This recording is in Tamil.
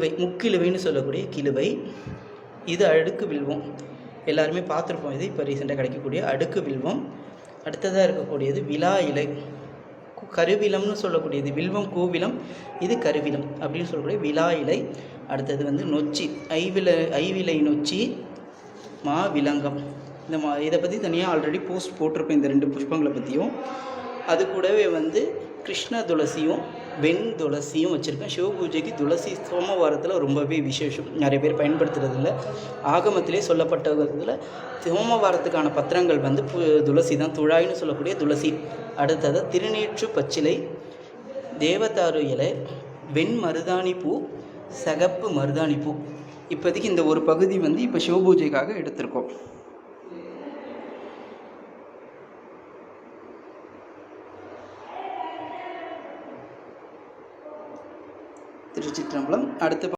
கிழுவை முக்கிழுவைன்னு சொல்லக்கூடிய கிழுவை. இது அடுக்கு வில்வம். எல்லாருமே பார்த்துருப்போம் இது. இப்போ ரீசெண்டாக கிடைக்கக்கூடிய அடுக்கு வில்வம். அடுத்ததாக இருக்கக்கூடியது விலா இலை. கருவிலம்னு சொல்லக்கூடியது வில்வம் கூவிலம். இது கருவிலம் அப்படின்னு சொல்லக்கூடிய விலா இலை. அடுத்தது வந்து நொச்சி. ஐவில ஐவிலை நொச்சி மா விலங்கம். இந்த மா இதை பற்றி தனியாக ஆல்ரெடி போஸ்ட் போட்டிருப்பேன் இந்த ரெண்டு புஷ்பங்களை பற்றியும் அது கூடவே வந்து கிருஷ்ண துளசியும் வெண் துளசியும் வச்சுருக்கேன் சிவ பூஜைக்கு துளசி சோமவாரத்தில் ரொம்பவே விசேஷம். நிறைய பேர் பயன்படுத்துறதில்ல. ஆகமத்திலே சொல்லப்பட்டதில் சோமவாரத்துக்கான பத்திரங்கள் வந்து பு- துளசி தான் துழாயின்னு சொல்லக்கூடிய துளசி. அடுத்தது திருநீற்று பச்சிலை தேவதாரு இலை வெண் மருதாணி பூ சகப்பு மருதாணி பூ. இப்போதைக்கு இந்த ஒரு பகுதி வந்து இப்போ சிவபூஜைக்காக எடுத்திருக்கோம். திருச்சிற்றம்பலம். அடுத்த